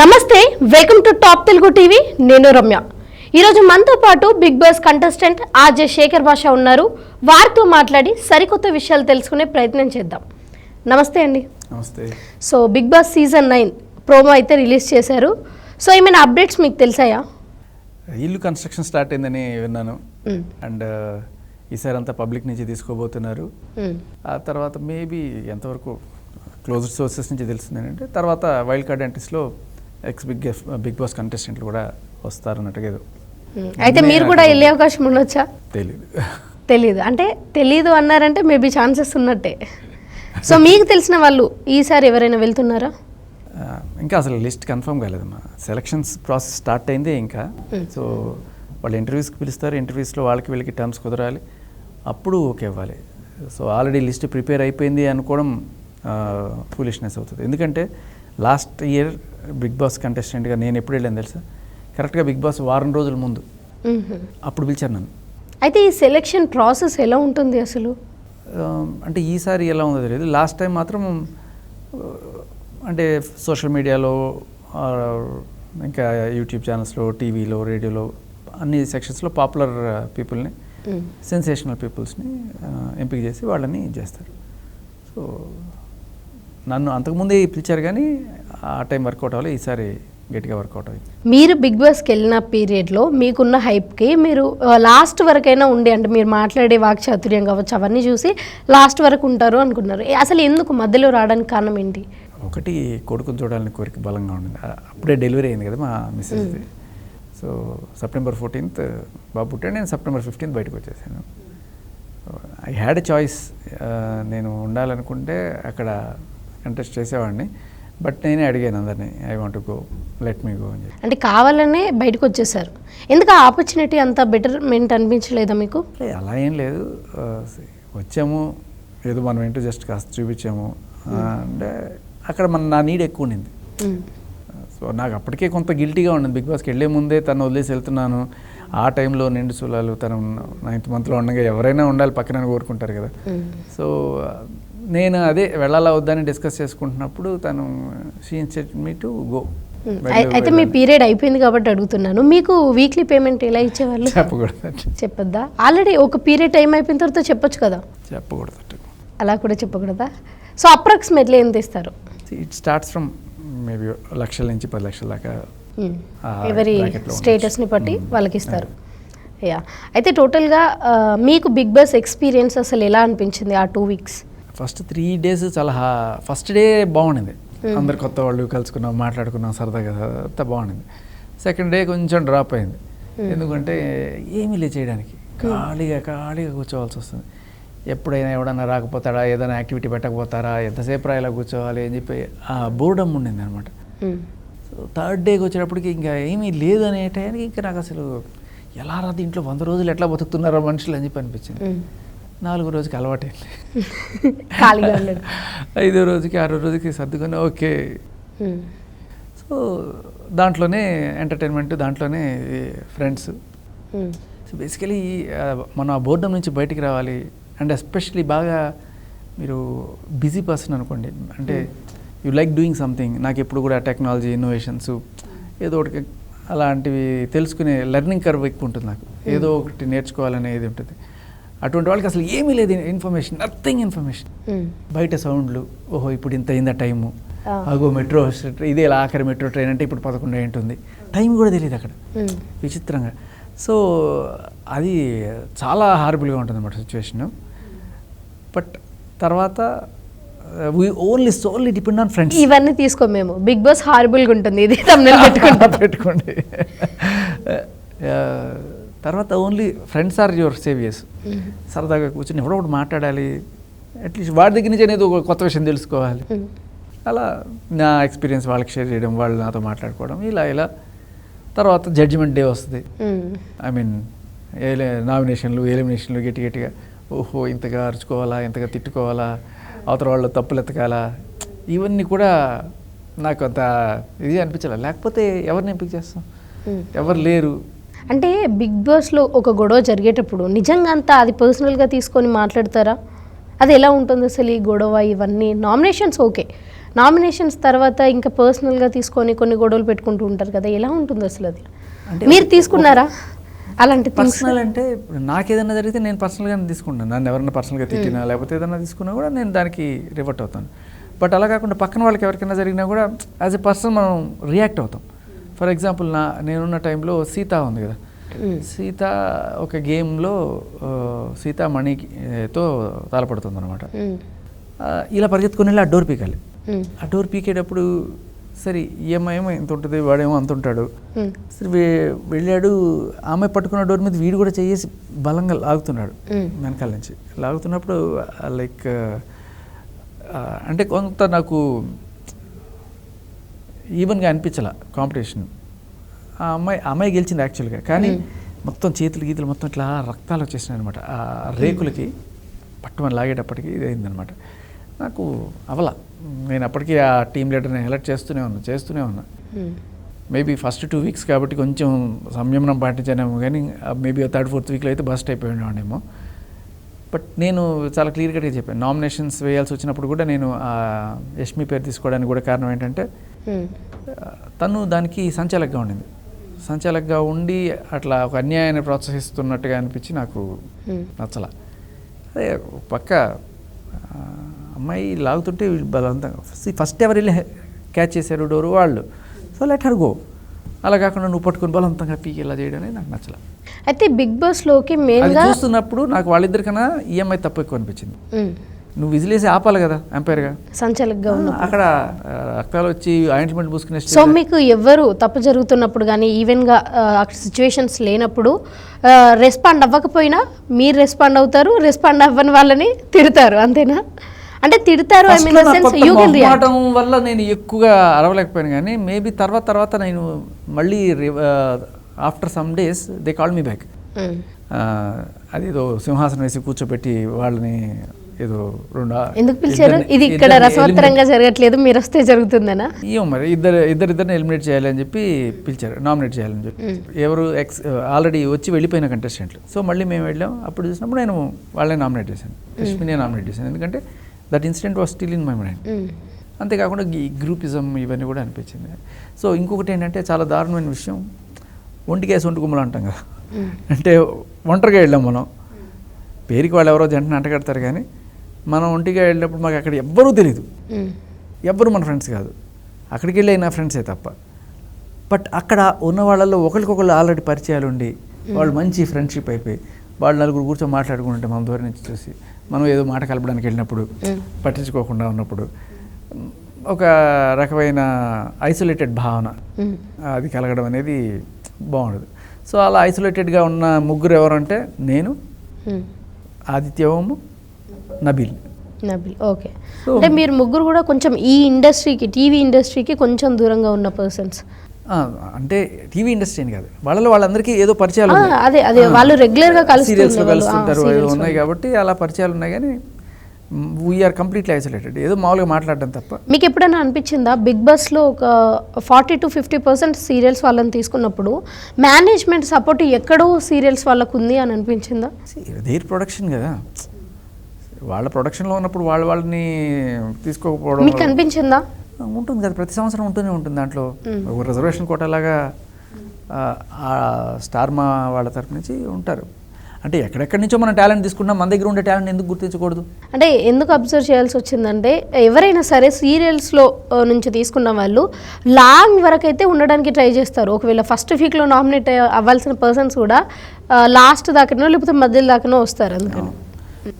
నమస్తే welcome to top Telugu TV నేను రమ్య. ఈరోజు మనతో పాటు Bigg Boss contestant RJ Shekhar Basha ఉన్నారు. వారితో మాట్లాడి సరికొత్త విషయాలు తెలుసుకునే ప్రయత్నం చేద్దాం. నమస్తే అండి. నమస్తే. So Bigg Boss season nine promo అయితే రిలీజ్ చేశారు. సో ఏమైనా అప్డేట్స్ మీకు తెలిసాయా? ఇల్లు కన్స్ట్రక్షన్ స్టార్ట్ అయిందని విన్నాను. అండ్ ఈసారి అంతా పబ్లిక్ నుంచి తీసుకోబోతున్నారు. ఆ తర్వాత మేబీ ఎంతవరకు క్లోజ్డ్ సోర్సెస్ నుంచి తెలిసింది ఏంటంటే తర్వాత వైల్డ్ కార్డ్ ఎంట్రీస్లో ఎక్స్ బిగ్ బిగ్ బాస్ కంటెస్టెంట్లు కూడా వస్తారన్నట్టుగా ఏదో. మ్మ్. అయితే మీరు కూడా వెళ్ళే అవకాశం ఉండొచ్చా? తెలియదు తెలీదు. అంటే తెలీదు అన్నారంటే మేబీ ఛాన్సెస్ ఉన్నట్టే. సో మీకు తెలిసిన వాళ్ళు ఈసారి ఎవరైనా వెళ్తున్నారా? ఇంకా అసలు లిస్ట్ కన్ఫర్మ్ కాలేదమ్మా. సెలక్షన్స్ ప్రాసెస్ స్టార్ట్ అయిందే ఇంకా. సో వాళ్ళు ఇంటర్వ్యూస్కి పిలుస్తారు. ఇంటర్వ్యూస్లో వాళ్ళకి వీళ్ళకి టర్మ్స్ కుదరాలి. అప్పుడు ఓకే ఇవ్వాలి సో ఆల్రెడీ లిస్ట్ ప్రిపేర్ అయిపోయింది అనుకోవడం ఫూలిష్నెస్ అవుతుంది. ఎందుకంటే లాస్ట్ ఇయర్ బిగ్ బాస్ కంటెస్టెంట్గా నేను ఎప్పుడు వెళ్ళాను తెలుసా? కరెక్ట్గా బిగ్ బాస్ వారం రోజుల ముందు. అప్పుడు పిలిచారు నన్ను. అయితే ఈ సెలెక్షన్ ప్రాసెస్ ఎలా ఉంటుంది అసలు? అంటే ఈసారి ఎలా ఉందో తెలియదు. లాస్ట్ టైం మాత్రం అంటే సోషల్ మీడియాలో ఇంకా యూట్యూబ్ ఛానల్స్లో టీవీలో రేడియోలో అన్ని సెక్షన్స్లో పాపులర్ పీపుల్ని. సెన్సేషనల్ పీపుల్స్ని ఎంపిక చేసి వాళ్ళని చేస్తారు. సో నన్ను అంతకుముందే పిలిచారు కానీ ఆ టైం వర్కౌట్ అవ్వాలి ఈసారి గట్టిగా వర్కౌట్ అయింది. మీరు బిగ్ బాస్కి వెళ్ళిన పీరియడ్లో మీకున్న హైప్కి మీరు లాస్ట్ వరకైనా ఉండి అంటే మీరు మాట్లాడే వాక్చాతుర్యం కావచ్చు అవన్నీ చూసి లాస్ట్ వరకు ఉంటారు అనుకున్నారు. అసలు ఎందుకు మధ్యలో రావడానికి కారణం ఏంటి? ఒకటి కొడుకుని చూడాలని కోరిక బలంగా ఉండింది. అప్పుడే డెలివరీ అయింది కదా మా మిస్సెస్ది సో సెప్టెంబర్ ఫోర్టీన్త్ బాబు పుట్టాడు నేను సెప్టెంబర్ ఫిఫ్టీన్త్ బయటకు వచ్చేసాను. ఐ హ్యాడ్ ఎ చాయిస్ నేను ఉండాలనుకుంటే అక్కడ కంటెస్ట్ చేసేవాడిని. బట్ నేనే అడిగాను అందరినీ I want go let me go అని చెప్పి. అంటే కావాలనే బయటకు వచ్చేసారు. ఎందుకు ఆ ఆపర్చునిటీ అంత బెటర్మెంట్ అనిపించలేదా మీకు? అలా ఏం లేదు. వచ్చాము ఏదో మనం ఏంటో జస్ట్ కాస్త చూపించాము. అంటే అక్కడ మన నా నీడ్ ఎక్కువ ఉండింది. సో నాకు అప్పటికే కొంత గిల్టీగా ఉండదు. బిగ్ బాస్కి వెళ్ళే ముందే తను వదిలేసి వెళ్తున్నాను. ఆ టైంలో నిండు సులాలు తను నైన్త్ మంత్లో ఉండగా ఎవరైనా ఉండాలి పక్కన కోరుకుంటారు కదా. సో నేను అదే వెళ్ళాలా వద్దని డిస్కస్ చేసుకుంటున్నప్పుడు తను సెట్ మీ టు గో అయితే మీ పీరియడ్ అయిపోయింది కాబట్టి అడుగుతున్నాను. మీకు వీక్లీ పేమెంట్ ఎలా ఇచ్చేవాళ్ళు? చెప్పకూడదు. చెప్పొద్దా? ఆల్రెడీ ఒక పీరియడ్ టైం అయిపోయిన తర్వాత చెప్పొచ్చు కదా? చెప్పకూడదు. అలా కూడా చెప్పకూడదా? సో అప్రాక్సిమేట్లీ ఎంత ఇస్తారు? ఇట్ స్టార్ట్స్ ఫ్రమ్ మేబీ లక్షల నుంచి పది లక్షల దాకా ఎవరి స్టేటస్ని బట్టి. వాళ్ళకి ఇస్తారు. యా అయితే టోటల్గా మీకు బిగ్ బాస్ ఎక్స్పీరియన్స్ అసలు ఎలా అనిపించింది ఆ two weeks first three days చాలా ఫస్ట్ డే బాగుండింది. అందరు కొత్త వాళ్ళు కలుసుకున్నాం మాట్లాడుకున్నాం సరదాగా అంతా బాగుండింది. సెకండ్ డే కొంచెం డ్రాప్ అయింది. ఎందుకంటే ఏమీ లే చేయడానికి. ఖాళీగా ఖాళీగా కూర్చోవాల్సి వస్తుంది. ఎప్పుడైనా ఎవడన్నా రాకపోతాడా ఏదైనా యాక్టివిటీ పెట్టకపోతారా ఎంతసేపు రా ఇలా కూర్చోవాలి అని చెప్పి ఆ బోర్డమ్ ఉండింది అనమాట సో థర్డ్ డేకి వచ్చేటప్పటికి ఇంకా ఏమీ లేదు అనే టైంకి ఇంకా నాకు అసలు ఎలా రా దీంట్లో వంద రోజులు ఎట్లా బతుకుతున్నారో మనుషులు అని చెప్పి అనిపించింది. నాలుగో రోజుకి అలవాటైంది. ఉండదు. ఐదో రోజుకి ఆరో రోజుకి సర్దుకొని ఓకే. సో దాంట్లోనే ఎంటర్టైన్మెంట్ దాంట్లోనే ఫ్రెండ్స్. సో బేసికలీ మనం ఆ బోర్డం నుంచి బయటికి రావాలి. అండ్ ఎస్పెషలీ బాగా మీరు బిజీ పర్సన్ అనుకోండి. అంటే యూ లైక్ డూయింగ్ సంథింగ్. నాకు ఎప్పుడు కూడా టెక్నాలజీ ఇన్నోవేషన్స్ ఏదో ఒకటి అలాంటివి తెలుసుకునే లెర్నింగ్ కర్వ్ ఎక్కువ ఉంటుంది నాకు. ఏదో ఒకటి నేర్చుకోవాలనేది ఉంటుంది. అటువంటి వాళ్ళకి అసలు ఏమీ లేదు ఇన్ఫర్మేషన్ నథింగ్ ఇన్ఫర్మేషన్. బయట సౌండ్లు ఓహో ఇప్పుడు ఇంత అయిందా టైము. అగో మెట్రో ఇదే ఇలా ఆఖరి మెట్రో ట్రైన్ అంటే ఇప్పుడు పదకొండు ఉంటుంది. టైం కూడా తెలియదు అక్కడ. విచిత్రంగా. సో అది చాలా హారబుల్గా ఉంటుంది అన్నమాట సిచ్యువేషన్. బట్ తర్వాత we only so only depend on friends ఇవన్నీ తీసుకో మేము. బిగ్ బాస్ హారబుల్గా ఉంటుంది. ఇది తమిళ పెట్టుకుంటాం. పెట్టుకోండి. ఆ, తర్వాత only friends are your saviours సరదాగా కూర్చొని ఎవడో ఒకటి మాట్లాడాలి. అట్లీస్ట్ వాడి దగ్గర నుంచి అనేది ఒక కొత్త విషయం తెలుసుకోవాలి. అలా నా ఎక్స్పీరియన్స్ వాళ్ళకి షేర్ చేయడం వాళ్ళు నాతో మాట్లాడుకోవడం ఇలా ఇలా. తర్వాత జడ్జిమెంట్ డే వస్తుంది. ఐ మీన్ ఏలే నామినేషన్లు ఎలిమినేషన్లు గట్టి గట్టిగా ఓహో ఇంతగా అరుచుకోవాలా ఇంతగా తిట్టుకోవాలా అవతల వాళ్ళు తప్పులు ఎతకాలా. ఇవన్నీ కూడా నాకు అంత ఇది అనిపించాలి. లేకపోతే ఎవరిని ఎంపిక చేస్తాం. ఎవరు లేరు. అంటే బిగ్ బాస్లో ఒక గొడవ జరిగేటప్పుడు నిజంగా అంతా అది పర్సనల్గా తీసుకొని మాట్లాడతారా? అది ఎలా ఉంటుంది అసలు ఈ గొడవ ఇవన్నీ? Nominations okay. నామినేషన్స్ తర్వాత ఇంకా పర్సనల్గా తీసుకొని కొన్ని గొడవలు పెట్టుకుంటూ ఉంటారు కదా ఎలా ఉంటుంది అసలు అది? మీరు తీసుకున్నారా? అలాంటి పర్సనల్ అంటే నాకు ఏదైనా జరిగితే నేను పర్సనల్గానే తీసుకుంటాను. నన్ను ఎవరైనా పర్సనల్గా తిట్టినా లేకపోతే ఏదైనా తీసుకున్నా కూడా నేను దానికి రివర్ట్ అవుతాను. బట్ అలా కాకుండా పక్కన వాళ్ళకి ఎవరికైనా జరిగినా కూడా యాజ్ ఎ పర్సన్ మనం రియాక్ట్ అవుతాం. ఫర్ ఎగ్జాంపుల్ నా నేనున్న టైంలో సీత ఉంది కదా. సీత ఒక గేమ్లో సీత మణితో తలపడుతుంది అనమాట ఇలా పరిగెత్తుకుని వెళ్ళి ఆ డోర్ పీకాలి. ఆ డోర్ పీకేటప్పుడు సరే ఈఎంఐ ఏమో ఇంత ఉంటుంది వాడేమో అంత ఉంటాడు. సరే వెళ్ళాడు ఆమె పట్టుకున్న డోర్ మీద వీడు కూడా చేసి బలంగా లాగుతున్నాడు వెనకాల నుంచి. లాగుతున్నప్పుడు లైక్ అంటే కొంత నాకు ఈవెన్గా అనిపించాల కాంపిటీషన్ ఆ అమ్మాయి అమ్మాయి గెలిచింది యాక్చువల్గా కానీ మొత్తం చేతులు గీతులు మొత్తం ఇట్లా రక్తాలు వచ్చేసినాయి అనమాట ఆ రేకులకి పట్టుమని లాగేటప్పటికి ఇది అయిందనమాట నాకు అవల. నేను అప్పటికీ ఆ టీం లీడర్ని ఎలర్ట్ చేస్తూనే ఉన్నా చేస్తూనే ఉన్నా. మేబీ ఫస్ట్ టూ వీక్స్ కాబట్టి కొంచెం సంయమనం పాటించానేమో కానీ మేబీ థర్డ్ ఫోర్త్ వీక్లో అయితే బస్ట్ అయిపోయి ఉండేవాడేమో బట్ నేను చాలా క్లియర్ కట్గా చెప్పాను. నామినేషన్స్ వేయాల్సి వచ్చినప్పుడు కూడా నేను ఆ యష్మి పేరు తీసుకోవడానికి కూడా కారణం ఏంటంటే తను దానికి సంచాలకుగా ఉండింది. సంచాలకుగా ఉండి అట్లా ఒక అన్యాయాన్ని ప్రోత్సహిస్తున్నట్టుగా అనిపించి నాకు నచ్చల. అదే పక్క అమ్మాయి లాగుతుంటే బలవంతంగా ఫస్ట్ ఎవరు వెళ్ళి క్యాచ్ చేశారు డోరు వాళ్ళు? సో లెట్ హర్ గో అలా కాకుండా నువ్వు పట్టుకొని బలవంతంగా పీకి ఇలా చేయడం అనేది నాకు నచ్చల. అయితే బిగ్ బాస్లోకి అది మెయిన్గా చూస్తున్నప్పుడు నాకు వాళ్ళిద్దరికన్నా ఈఎంఐ తప్పు ఎక్కువ అనిపించింది. నువ్వు విజిలేసి ఆపాలి కదా ఎంపైర్గా సంచలకగా ఉన్న అక్కడ రక్తాలు వచ్చి ఆయింట్మెంట్ పూసుకునే సో మీకు ఎవరు తప్పు జరుగుతున్నప్పుడు కానీ ఈవెన్గా అక్కడ సిచ్యువేషన్స్ లేనప్పుడు రెస్పాండ్ అవ్వకపోయినా మీరు రెస్పాండ్ అవుతారు రెస్పాండ్ అవ్వని వాళ్ళని తిడతారు అంతేనా? అంటే తిడతారు I mean sense you can react. వల్ల నేను ఎక్కువగా అరవలేకపోయాను కానీ మేబీ తర్వాత తర్వాత నేను మళ్ళీ after some days they call me back. అదేదో సింహాసనం వేసి కూర్చోబెట్టి వాళ్ళని ఏదో రెండు ఎందుకు పిలిచారు? ఇది ఇక్కడ రసవత్తరంగా జరగట్లేదు మీరు వస్తే జరుగుతుందనా? ఏమో మరి ఇద్దరు ఇద్దరు ఇద్దరిని ఎలిమినేట్ చేయాలి అని చెప్పి పిలిచారు నామినేట్ చేయాలని చెప్పి. ఎవరు ఎక్స్ ఆల్రెడీ వచ్చి వెళ్ళిపోయిన కంటెస్టెంట్లు. సో మళ్ళీ మేము వెళ్ళాం అప్పుడు చూసినప్పుడు నేను వాళ్ళని నామినేట్ చేశాను లక్ష్మిని నామినేట్ చేశాను. ఎందుకంటే that incident was still in my mind. అంతేకాకుండా ఈ గ్రూపిజం ఇవన్నీ కూడా అనిపించింది. సో ఇంకొకటి ఏంటంటే చాలా దారుణమైన విషయం ఒంటికేసి ఒంటి గుమ్మలు అంటాం కదా. అంటే ఒంటరిగా వెళ్ళాం మనం. పేరుకి వాళ్ళు ఎవరో జంటని అంటగడతారు కానీ మనం ఒంటిగా వెళ్ళినప్పుడు మాకు అక్కడ ఎవ్వరూ తెలియదు ఎవ్వరు మన ఫ్రెండ్స్ కాదు. అక్కడికి వెళ్ళి నా ఫ్రెండ్సే తప్ప. బట్ అక్కడ ఉన్న వాళ్ళల్లో ఒకరికొకళ్ళు ఆల్రెడీ పరిచయాలు ఉండి వాళ్ళు మంచి ఫ్రెండ్షిప్ అయిపోయి వాళ్ళు నలుగురు కూర్చొని మాట్లాడుకుంటే మన దూరం నుంచి చూసి మనం ఏదో మాట కలపడానికి వెళ్ళినప్పుడు పట్టించుకోకుండా ఉన్నప్పుడు ఒక రకమైన ఐసోలేటెడ్ భావన అది కలగడం అనేది బాగుండదు. సో అలా ఐసోలేటెడ్గా ఉన్న ముగ్గురు ఎవరంటే నేను ఆదిత్యవము నబీల్. నబిల్ ఓకే. అంటే మీరు ముగ్గురు కూడా కొంచెం ఈ ఇండస్ట్రీకి టీవీ ఇండస్ట్రీకి కొంచెం దూరంగా ఉన్న పర్సన్స్ అంటే టీవీ ఇండస్ట్రీ అని కాదు. వాళ్ళలో వాళ్ళందరికీ ఏదో పరిచయాలు. అదే, అదే, వాళ్ళు regular గా కలుస్తుండే serials లో వాళ్ళు, ఆ, కలుస్తుంటారు ఏదో ఉన్నాయి కాబట్టి అలా పరిచయాలు ఉన్నాయి కానీ వీఆర్ కంప్లీట్లీ ఐసోలేటెడ్ ఏదో మామూలుగా మాట్లాడడం తప్ప. మీకు ఎప్పుడైనా అనిపించిందా? బిగ్ బాస్లో ఒక forty to fifty percent serials వాళ్ళని తీసుకున్నప్పుడు మేనేజ్మెంట్ సపోర్ట్ ఎక్కడో సీరియల్స్ వాళ్ళకు ఉంది అని అనిపించిందా? దేర్ ప్రొడక్షన్ కదా. వాళ్ళ ప్రొడక్షన్లో ఉన్నప్పుడు వాళ్ళ వాళ్ళని తీసుకోకపోవడం మీకు అనిపించిందా ఉంటుంది కదా ప్రతి సంవత్సరం ఉంటూనే ఉంటుంది దాంట్లో. ఒక రిజర్వేషన్ కోటాలాగా స్టార్ మా వాళ్ళ తరపు నుంచి ఉంటారు. అంటే ఎక్కడెక్కడి నుంచో మనం టాలెంట్ తీసుకుంటాం మన దగ్గర ఉండే టాలెంట్ ఎందుకు గుర్తించకూడదు? అంటే ఎందుకు అబ్జర్వ్ చేయాల్సి వచ్చిందంటే ఎవరైనా సరే సీరియల్స్లో నుంచి తీసుకున్న వాళ్ళు లాంగ్ వరకు అయితే ఉండడానికి ట్రై చేస్తారు. ఒకవేళ ఫస్ట్ వీక్లో నామినేట్ అవ్వాల్సిన పర్సన్స్ కూడా లాస్ట్ దాకానో లేకపోతే మధ్యలో దాకానో వస్తారు అందుకని.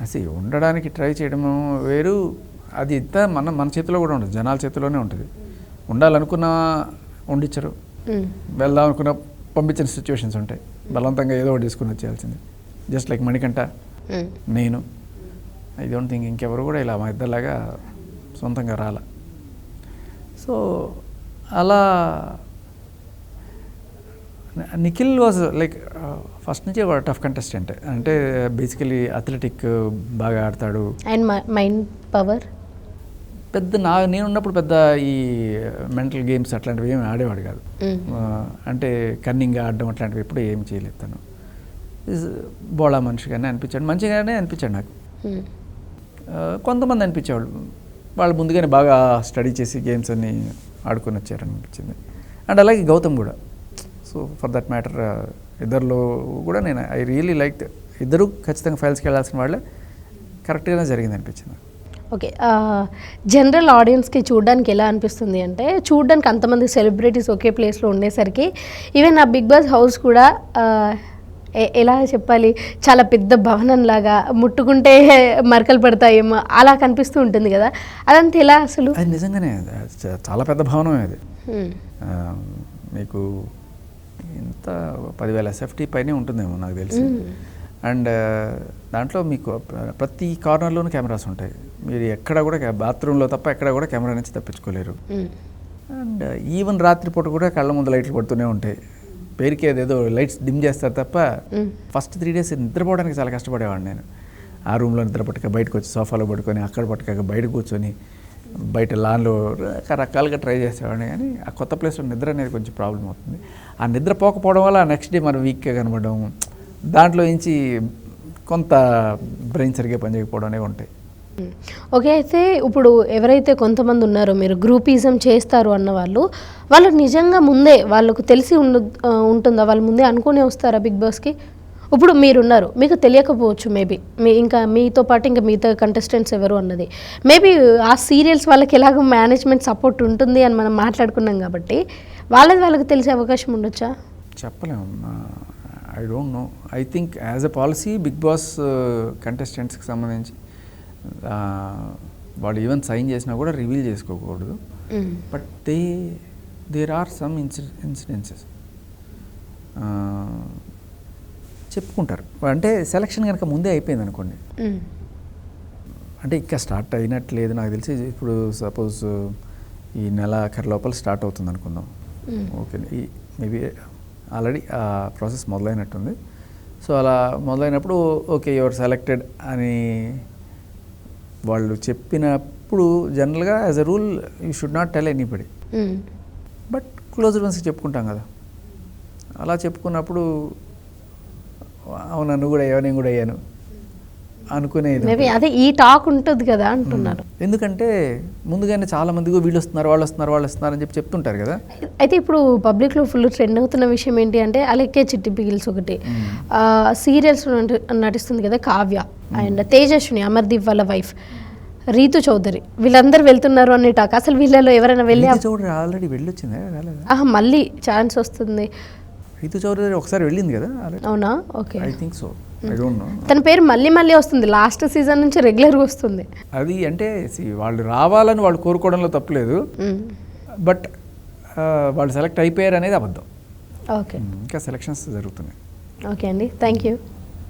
అసలు ఉండడానికి ట్రై చేయడం వేరు. అది ఇంత మన మన చేతిలో కూడా ఉండదు జనాల చేతిలోనే ఉంటుంది. ఉండాలనుకున్న ఉండిచ్చరు. వెళ్దాం అనుకున్న పంపించిన సిచ్యువేషన్స్ ఉంటాయి. బలవంతంగా ఏదో ఒకటి తీసుకుని వచ్చేయాల్సింది. Just like Manikanta um. నేను. ఐ డోంట్ థింక్ ఇంకెవరు కూడా ఇలా మా ఇద్దరిలాగా సొంతంగా రాల. సో అలా నిఖిల్ వాజ్ లైక్ ఫస్ట్ నుంచి ఒక టఫ్ కంటెస్టెంట్ అంటే బేసికలీ అథ్లెటిక్ బాగా ఆడతాడు. అండ్ మైండ్ పవర్ పెద్ద నా నేను ఉన్నప్పుడు పెద్ద ఈ మెంటల్ గేమ్స్ అట్లాంటివి ఏమి ఆడేవాడు కాదు. ఆ, అంటే కన్నింగ్గా ఆడడం అట్లాంటివి ఎప్పుడూ ఏం చేయలేదు తను. బోళా మనిషిగానే అనిపించాడు. మంచిగానే అనిపించాడు నాకు. ఆ, కొంతమంది అనిపించేవాళ్ళు. వాళ్ళు ముందుగానే బాగా స్టడీ చేసి గేమ్స్ అన్నీ ఆడుకొని వచ్చారనిపించింది అండ్ అలాగే గౌతమ్ కూడా. సో ఫర్ దట్ మ్యాటర్ ఇద్దరిలో కూడా నేను ఐ రియలీ లైక్ ఇద్దరు ఖచ్చితంగా ఫైల్స్కి వెళ్ళాల్సిన వాళ్ళే. కరెక్ట్గానే జరిగింది అనిపించింది ఓకే జనరల్ ఆడియన్స్కి చూడడానికి ఎలా అనిపిస్తుంది అంటే చూడడానికి అంతమంది సెలబ్రిటీస్ ఒకే ప్లేస్లో ఉండేసరికి ఈవెన్ ఆ బిగ్ బాస్ హౌస్ కూడా ఎలా చెప్పాలి చాలా పెద్ద భవనం లాగా ముట్టుకుంటే మరకలు పడతాయేమో అలా కనిపిస్తూ ఉంటుంది కదా. అదంతా ఎలా అసలు? అది నిజంగానే చాలా పెద్ద భవనమే అది. మీకు ఇంత పదివేల ఎస్ఎఫ్టీ పైనే ఉంటుందేమో నాకు తెలిసి. అండ్ దాంట్లో మీకు ప్ర- ప్రతి కార్నర్లోనూ కెమెరాస్ ఉంటాయి. మీరు ఎక్కడ కూడా బాత్రూంలో తప్ప ఎక్కడ కూడా కెమెరా నుంచి తప్పించుకోలేరు. అండ్ ఈవెన్ రాత్రిపూట కూడా కళ్ళ ముందు లైట్లు పడుతూనే ఉంటాయి. పేరుకి అదేదో లైట్స్ డిమ్ చేస్తారు తప్ప. ఫస్ట్ త్రీ డేస్ నిద్రపోవడానికి చాలా కష్టపడేవాడిని నేను. ఆ రూమ్లో నిద్ర పట్టుక బయటకు వచ్చి సోఫాలో పడుకొని అక్కడ పట్టుక బయట కూర్చొని బయట లాన్లో రకరకాలుగా ట్రై చేసేవాడిని. కానీ ఆ కొత్త ప్లేస్లో నిద్ర అనేది కొంచెం ప్రాబ్లం అవుతుంది. ఆ నిద్ర పోకపోవడం వల్ల నెక్స్ట్ డే మనం వీక్గా కనబడడం దాంట్లో నుంచి కొంత బ్రెయిన్ సరిగ్గా పనిచేయకపోవడం అనేవి ఉంటాయి. ఓకే అయితే ఇప్పుడు ఎవరైతే కొంతమంది ఉన్నారో మీరు గ్రూపిజం చేస్తారు అన్న వాళ్ళు వాళ్ళు నిజంగా ముందే వాళ్ళకు తెలిసి ఉండు ఉంటుందా? వాళ్ళు ముందే అనుకునే వస్తారా బిగ్ బాస్కి? ఇప్పుడు మీరున్నారు మీకు తెలియకపోవచ్చు మేబీ మీ ఇంకా మీతో పాటు ఇంకా మిగతా కంటెస్టెంట్స్ ఎవరు అన్నది. మేబీ ఆ సీరియల్స్ వాళ్ళకి ఎలాగో మేనేజ్మెంట్ సపోర్ట్ ఉంటుంది అని మనం మాట్లాడుకున్నాం కాబట్టి వాళ్ళది వాళ్ళకి తెలిసే అవకాశం ఉండొచ్చా? చెప్పలేము I don't know I think as a policy Bigg Boss కంటెస్టెంట్స్కి సంబంధించి వాళ్ళు ఈవెన్ సైన్ చేసినా కూడా రివీల్ చేసుకోకూడదు. But they there are some ఇన్సి incidences చెప్పుకుంటారు. అంటే సెలక్షన్ కనుక ముందే అయిపోయింది అనుకోండి. అంటే ఇంకా స్టార్ట్ అయినట్లేదు. నాకు తెలిసి ఇప్పుడు సపోజ్ ఈ నెల ఆఖరి లోపల స్టార్ట్ అవుతుంది అనుకుందాం. ఓకే ఈ మేబీ ఆల్రెడీ ఆ ప్రాసెస్ మొదలైనట్టుంది. సో అలా మొదలైనప్పుడు ఓకే యువర్ సెలెక్టెడ్ అని వాళ్ళు చెప్పినప్పుడు జనరల్గా as a rule you should not tell anybody. But close వన్స్కి చెప్పుకుంటాం కదా. అలా చెప్పుకున్నప్పుడు అవును నువ్వు కూడా అయ్యావు నేను కూడా అయ్యాను. అనుకునేది మేబీ అదే ఈ టాక్ ఉంటుంది కదా అంటున్నారు. ఎందుకంటే ముందుగానే చాలా మంది వీళ్ళు వస్తున్నారు వాళ్ళు వస్తున్నారు వాళ్ళు వస్తున్నారు అని చెప్పి చెప్తుంటారు కదా. అయితే ఇప్పుడు పబ్లిక్లో ఫుల్ ట్రెండ్ అవుతున్న విషయం ఏంటి అంటే అలెక్కే చిట్టి పిగిల్స్ ఒకటి. సీరియల్స్ నటిస్తుంది కదా కావ్య అండ్ తేజస్విని అమర్దీప్ వాళ్ళ వైఫ్. రీతు చౌదరి. వీళ్ళందరూ వెళ్తున్నారు అనే టాక్. అసలు వీళ్ళలో ఎవరైనా వెళ్ళి ఆల్రెడీ వెళ్ళొచ్చిందా? మళ్ళీ ఛాన్స్ వస్తుంది. రీతు చౌదరి ఒకసారి వెళ్ళింది కదా? అవునా? Okay. I think so I don't know తన పేరు మళ్ళీ మళ్ళీ వస్తుంది. లాస్ట్ సీజన్ నుంచి రెగ్యులర్గా వస్తుంది. అది అంటే వాళ్ళు రావాలని వాళ్ళు కోరుకోవడంలో తప్పులేదు. బట్ వాళ్ళు సెలెక్ట్ అయిపోయారు అనేది అబద్ధం. ఓకే. ఇంకా సెలక్షన్స్ జరుగుతున్నాయి. ఓకే అండి. Thank you